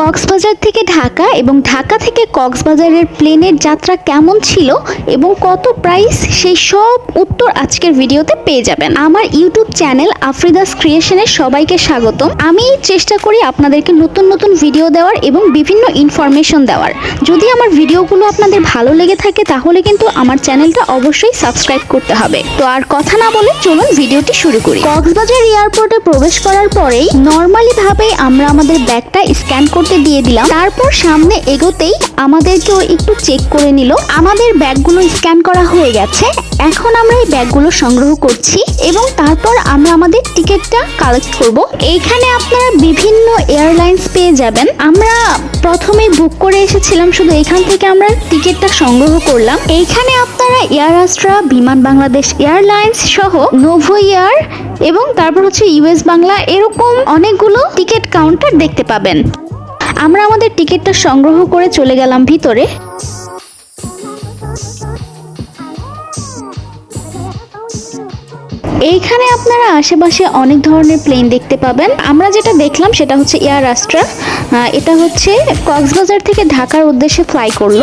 কক্সবাজার থেকে ঢাকা এবং ঢাকা থেকে কক্সবাজারের প্লেনের যাত্রা কেমন ছিল এবং কত প্রাইস সেই সব উত্তর আজকের ভিডিওতে পেয়ে যাবেন। আমার ইউটিউব চ্যানেল আফ্রিদাস ক্রিয়েশনের সবাইকে স্বাগতম। আমি চেষ্টা করি আপনাদেরকে নতুন নতুন ভিডিও দেওয়ার এবং বিভিন্ন ইনফরমেশন দেওয়ার। যদি আমার ভিডিওগুলো আপনাদের ভালো লেগে থাকে, তাহলে কিন্তু আমার চ্যানেলটা অবশ্যই সাবস্ক্রাইব করতে হবে। তো আর কথা না বলে চলুন ভিডিওটি শুরু করি। কক্সবাজার এয়ারপোর্টে প্রবেশ করার পরেই নর্মালি ভাবে আমরা আমাদের ব্যাগটা স্ক্যান করতে দিয়ে দিলাম। তারপর সামনে এগোতেই আমাদেরকেও একটু চেক করে নিল। আমাদের ব্যাগগুলো স্ক্যান করা হয়ে গেছে। এখন আমরা এই ব্যাগগুলো সংগ্রহ করছি এবং তারপর আমরা আমাদের টিকিটটা কালেক্ট করব। এইখানে আপনারা বিভিন্ন এয়ারলাইন্স পেয়ে যাবেন। আমরা প্রথমে বুক করে এসেছিলাম, শুধু এখান থেকে আমরা টিকিটটা সংগ্রহ করলাম। এইখানে আপনারা Air Astra Biman Bangladesh Airlines সহ নোভো এয়ার এবং তারপর হচ্ছে ইউএস বাংলা এরকম অনেকগুলো টিকিট কাউন্টার দেখতে পাবেন। আমরা আমাদের টিকিটটা সংগ্রহ করে চলে গেলাম ভিতরে। এইখানে আপনারা আশেপাশে অনেক ধরনের প্লেন দেখতে পাবেন। আমরা যেটা দেখলাম সেটা হচ্ছে এয়ার আস্ট্রা এটা হচ্ছে কক্সবাজার থেকে ঢাকার উদ্দেশ্যে ফ্লাই করল।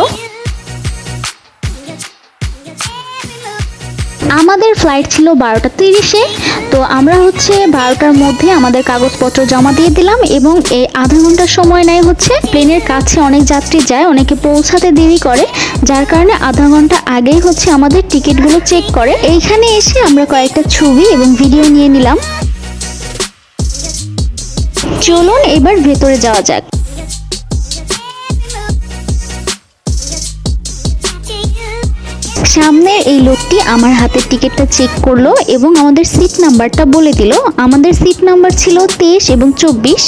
আমাদের ফ্লাইট ছিল বারোটা তিরিশে, তো আমরা হচ্ছে বারোটার মধ্যে আমাদের কাগজপত্র জমা দিয়ে দিলাম এবং এই আধা ঘণ্টার সময় নেয় হচ্ছে প্লেনের কাছে অনেক যাত্রী যায়, অনেকে পৌঁছাতে দেরি করে, যার কারণে আধা ঘণ্টা আগেই হচ্ছে আমাদের টিকিটগুলো চেক করে। এইখানে এসে আমরা কয়েকটা ছবি এবং ভিডিও নিয়ে নিলাম। চলুন এবার ভেতরে যাওয়া যাক। সামনের এই লোকটি আমার হাতের টিকিটটা চেক করল এবং আমাদের সিট নাম্বারটা বলে দিল। আমাদের সিট নাম্বার ছিল তেইশ এবং চব্বিশ।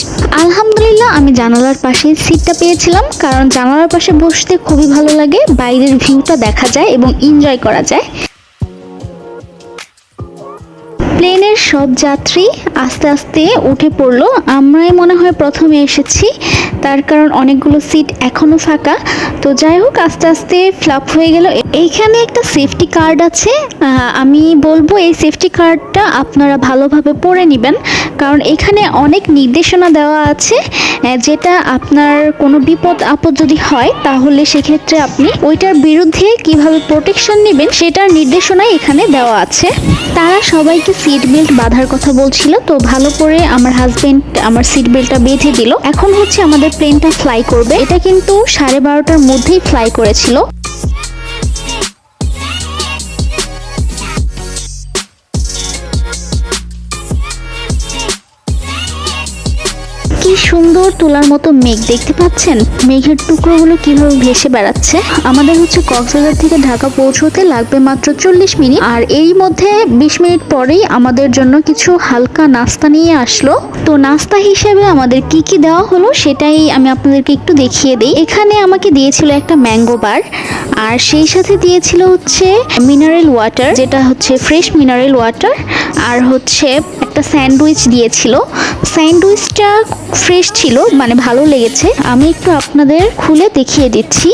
আলহামদুলিল্লাহ, আমি জানালার পাশে সিটটা পেয়েছিলাম কারণ জানালার পাশে বসতে খুবই ভালো লাগে, বাইরের ভিউটা দেখা যায় এবং এনজয় করা যায়। সব যাত্রী আস্তে আস্তে উঠে পড়ল। আমরাই মনে হয় প্রথমে এসেছি। তার কারণ অনেকগুলো সিট এখনও ফাঁকা। তো যাই হোক, আস্তে আস্তে ফ্লাপ হয়ে গেল। এইখানে একটা সেফটি কার্ড আছে। আমি বলব এই সেফটি কার্ডটা আপনারা ভালোভাবে পড়ে নেবেন। কারণ এখানে অনেক নির্দেশনা দেওয়া আছে। যেটা আপনার কোনো বিপদ আপদ যদি হয়, তাহলে সেক্ষেত্রে আপনি ওইটার বিরুদ্ধে কীভাবে প্রোটেকশন নেবেন, সেটার নির্দেশনাই এখানে দেওয়া আছে। তারা সবাইকে সিট বেল্ট বাঁধার কথা বলছিল, তো ভালো করে আমার হাজবেন্ড আমার সিট বেল্টটা বেঁধে দিল। এখন হচ্ছে আমাদের প্লেনটা ফ্লাই করবে। এটা কিন্তু সাড়ে বারোটার মধ্যেই ফ্লাই করেছিল। কি সুন্দর তোলার মতো মেঘ দেখতে পাচ্ছেন? মেঘের টুকরোগুলো কীভাবে ভেসে বেড়াচ্ছে? আমাদের হচ্ছে কক্সবাজার থেকে ঢাকা পৌঁছতে লাগবে মাত্র চল্লিশ মিনিট। আর এই মধ্যে বিশ মিনিট পরেই আমাদের জন্য কিছু হালকা নাস্তা নিয়ে আসলো। তো নাস্তা হিসেবে আমাদের কি কি দেওয়া হলো সেটাই আমি আপনাদেরকে একটু দেখিয়ে দিই। এখানে আমাকে দিয়েছিল একটা ম্যাঙ্গো বার, আর সেই সাথে দিয়েছিল হচ্ছে মিনারেল ওয়াটার, যেটা হচ্ছে ফ্রেশ মিনারেল ওয়াটার, আর হচ্ছে একটা স্যান্ডউইচ দিয়েছিল। স্যান্ডউইচটা ফ্রেশ ছিল মানে ভালো লেগেছে। আমি একটু আপনাদের খুলে দেখিয়ে দিচ্ছি।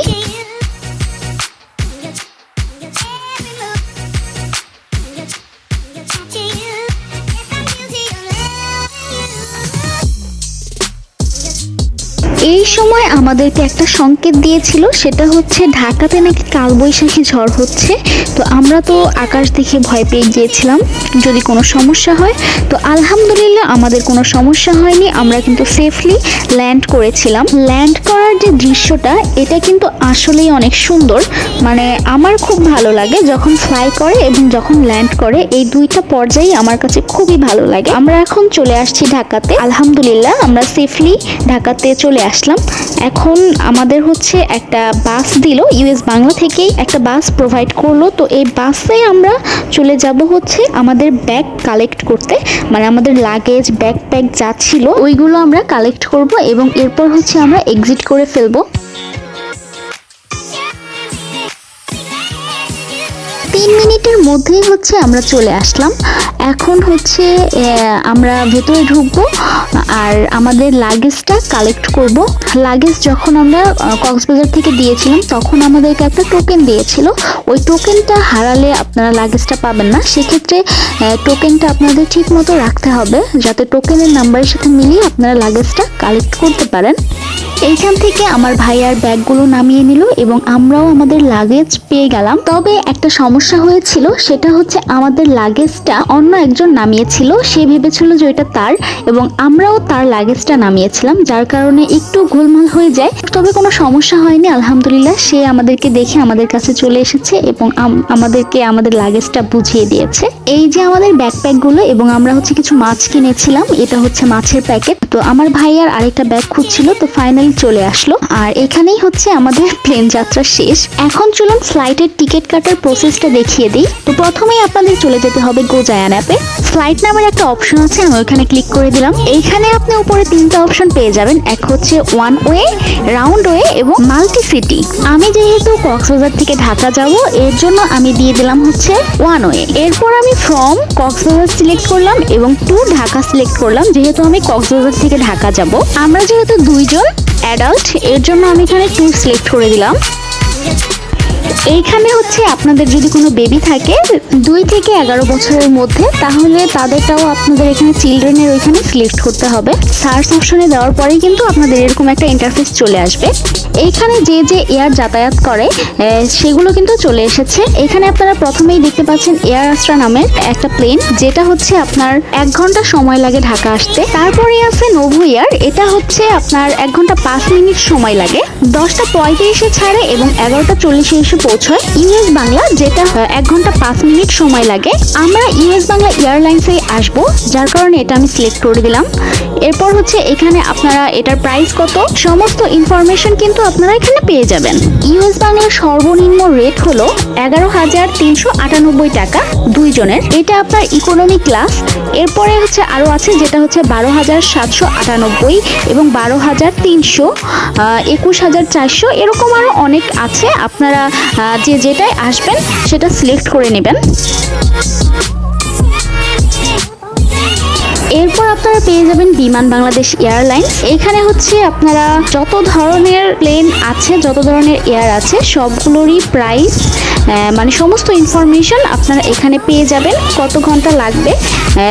এই সময় আমাদেরকে একটা সংকেত দিয়েছিল, সেটা হচ্ছে ঢাকাতে নাকি কালবৈশাখী ঝড় হচ্ছে। তো আমরা তো আকাশ দেখে ভয় পেয়ে গিয়েছিলাম, যদি কোনো সমস্যা হয়। তো আলহামদুলিল্লাহ আমাদের কোনো সমস্যা হয়নি, আমরা কিন্তু সেফলি ল্যান্ড করেছিলাম। ল্যান্ড করার যে দৃশ্যটা, এটা কিন্তু আসলেই অনেক সুন্দর। মানে আমার খুব ভালো লাগে যখন ফ্লাই করে এবং যখন ল্যান্ড করে, এই দুইটা পর্যায়ে আমার কাছে খুবই ভালো লাগে। আমরা এখন চলে আসছি ঢাকাতে। আলহামদুলিল্লাহ, আমরা সেফলি ঢাকাতে চলে আসলাম। এখন আমাদের হচ্ছে একটা বাস দিল ইউএস বাংলা থেকেই একটা বাস প্রোভাইড করল। তো এই বাসে আমরা চলে যাব হচ্ছে আমাদের ব্যাগ কালেক্ট করতে। মানে আমাদের লাগেজ ব্যাগ প্যাক যা ছিল, ওইগুলো আমরা কালেক্ট করব এবং এরপর হচ্ছে আমরা এক্সিট করে ফেলব। তিন মিনিটের মধ্যেই হচ্ছে আমরা চলে আসলাম। এখন হচ্ছে আমরা ভেতরে ঢুকবো আর আমাদের লাগেজটা কালেক্ট করব। লাগেজ যখন আমরা কক্সবাজার থেকে দিয়েছিলাম, তখন আমাদেরকে একটা টোকেন দিয়েছিল। ওই টোকেনটা হারালে আপনারা লাগেজটা পাবেন না। সেক্ষেত্রে টোকেনটা আপনাদের ঠিক মতো রাখতে হবে। যাতে টোকেনের নাম্বারের সাথে মিলিয়ে আপনারা লাগেজটা কালেক্ট করতে পারেন। এইখান থেকে আমার ভাইয়ার ব্যাগগুলো নামিয়ে নিল এবং আমরাও আমাদের লাগেজ পেয়ে গেলাম। তবে একটা সমস্যা হয়েছিল, সেটা হচ্ছে আমাদের লাগেজটা অন্য একজন নামিয়েছিল, সে ভেবেছিল যে এটা তার এবং আমরাও তার লাগেজটা নামিয়েছিলাম, যার কারণে একটু গোলমাল হয়ে যায়। তবে কোনো সমস্যা হয়নি, আলহামদুলিল্লাহ, সে আমাদেরকে দেখে আমাদের কাছে চলে এসেছে এবং আমাদেরকে আমাদের লাগেজটা বুঝিয়ে দিয়েছে। এই যে আমাদের ব্যাকপ্যাকগুলো এবং আমরা হচ্ছে কিছু মাছ কিনেছিলাম, এটা হচ্ছে মাছের প্যাকেট। তো আমার ভাই আর আরেকটা ব্যাগ খুঁজছিল, তো ফাইনালি চলে আসলো। আর এখানেই হচ্ছে আমাদের প্লেন যাত্রা শেষ। এখন চলুন ফ্লাইটের টিকিট কাটার প্রসেসটা দেখিয়ে দিই। তো প্রথমেই আপনাদের চলে যেতে হবে গোজায়ান অ্যাপে ফ্লাইট নামের একটা অপশন আছে, আমি ওইখানে ক্লিক করে দিলাম। এইখানে আপনি উপরে তিনটা অপশন পেয়ে যাবেন। এক হচ্ছে ওয়ান ওয়ে, রাউন্ড ওয়ে এবং মাল্টি সিটি। আমি যেহেতু কক্সবাজার থেকে ঢাকা যাব, এর জন্য আমি দিয়ে দিলাম হচ্ছে ওয়ান ওয়ে। এরপর আমি ফ্রম কক্সবাজার সিলেক্ট করলাম এবং টু ঢাকা সিলেক্ট করলাম, যেহেতু আমি কক্সবাজার থেকে ঢাকা যাব। আমরা যেহেতু দুইজন অ্যাডাল্ট এর জন্য আমি এখানে টু সিলেক্ট করে দিলাম। এইখানে হচ্ছে আপনাদের যদি কোনো বেবি থাকে দুই থেকে এগারো বছরের মধ্যে, তাহলে তাদেরটাও আপনাদের এখানে চিলড্রেনের ওইখানে সিলেক্ট করতে হবে। সার্চ অপশনে দেওয়ার পরেই কিন্তু আপনাদের এরকম একটা ইন্টারফেস চলে আসবে। এইখানে যে যে এয়ার যাতায়াত করে সেগুলো কিন্তু চলে এসেছে। এখানে আপনারা প্রথমেই দেখতে পাচ্ছেন এয়ার আস্ট্রা নামের একটা প্লেন যেটা হচ্ছে আপনার এক ঘণ্টা সময় লাগে ঢাকা আসতে। তারপরে আছে নোভো এয়ার এটা হচ্ছে আপনার এক ঘণ্টা পাঁচ মিনিট সময় লাগে। দশটা পঁয়ত্রিশে ছাড়ে এবং এগারোটা চল্লিশে এসে পৌঁছয় ইউএস বাংলা যেটা এক ঘণ্টা পাঁচ মিনিট সময় লাগে। আমরা ইউএস বাংলা এয়ারলাইন্সে আসব, যার কারণে এটা আমি সিলেক্ট করে দিলাম। এরপর হচ্ছে এখানে আপনারা এটার প্রাইস কত? সমস্ত ইনফরমেশন কিন্তু আপনারা এখানে পেয়ে যাবেন। ইউএস বাংলার সর্বনিম্ন রেট হলো এগারো হাজার তিনশো আটানব্বই টাকা দুইজনের এটা আপনার ইকোনমি ক্লাস এরপরে হচ্ছে আরও আছে, যেটা হচ্ছে বারো হাজার সাতশো আটানব্বই এবং বারো হাজার তিনশো একুশ হাজার চারশো, এরকম আরও অনেক আছে। আপনারা যে যেটাই আসবেন, সেটা সিলেক্ট করে নেবেন। এরপর আপনারা পেয়ে যাবেন বিমান বাংলাদেশ এয়ারলাইন এখানে হচ্ছে আপনারা যত ধরনের প্লেন আছে, যত ধরনের এয়ার আছে, সবগুলোরই প্রাইস মানে সমস্ত ইনফরমেশন আপনারা এখানে পেয়ে যাবেন, কত ঘণ্টা লাগবে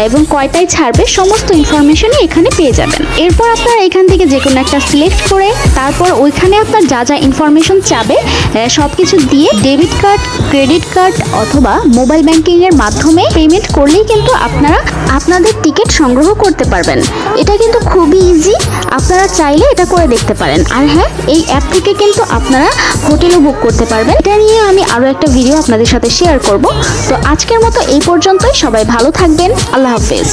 এবং কয়টায় ছাড়বে, সমস্ত ইনফরমেশনই এখানে পেয়ে যাবেন। এরপর আপনারা এখান থেকে যে কোনো একটা সিলেক্ট করে, তারপর ওইখানে আপনার যা যা ইনফরমেশন চাবে সব কিছু দিয়ে ডেবিট কার্ড ক্রেডিট কার্ড অথবা মোবাইল ব্যাংকিং এর মাধ্যমে পেমেন্ট করলেই কিন্তু আপনারা আপনাদের টিকিট সংগ্রহ করতে পারবেন। এটা কিন্তু খুবই ইজি আপনারা চাইলে এটা করে দেখতে পারেন। আর হ্যাঁ এই অ্যাপ থেকে কিন্তু আপনারা হোটেলও বুক করতে পারবেন। এটা নিয়ে আমি আরও একটা ভিডিও আপনাদের সাথে শেয়ার করব। তো আজকের মতো এই পর্যন্তই। সবাই ভালো থাকবেন। আল্লাহ হাফেজ।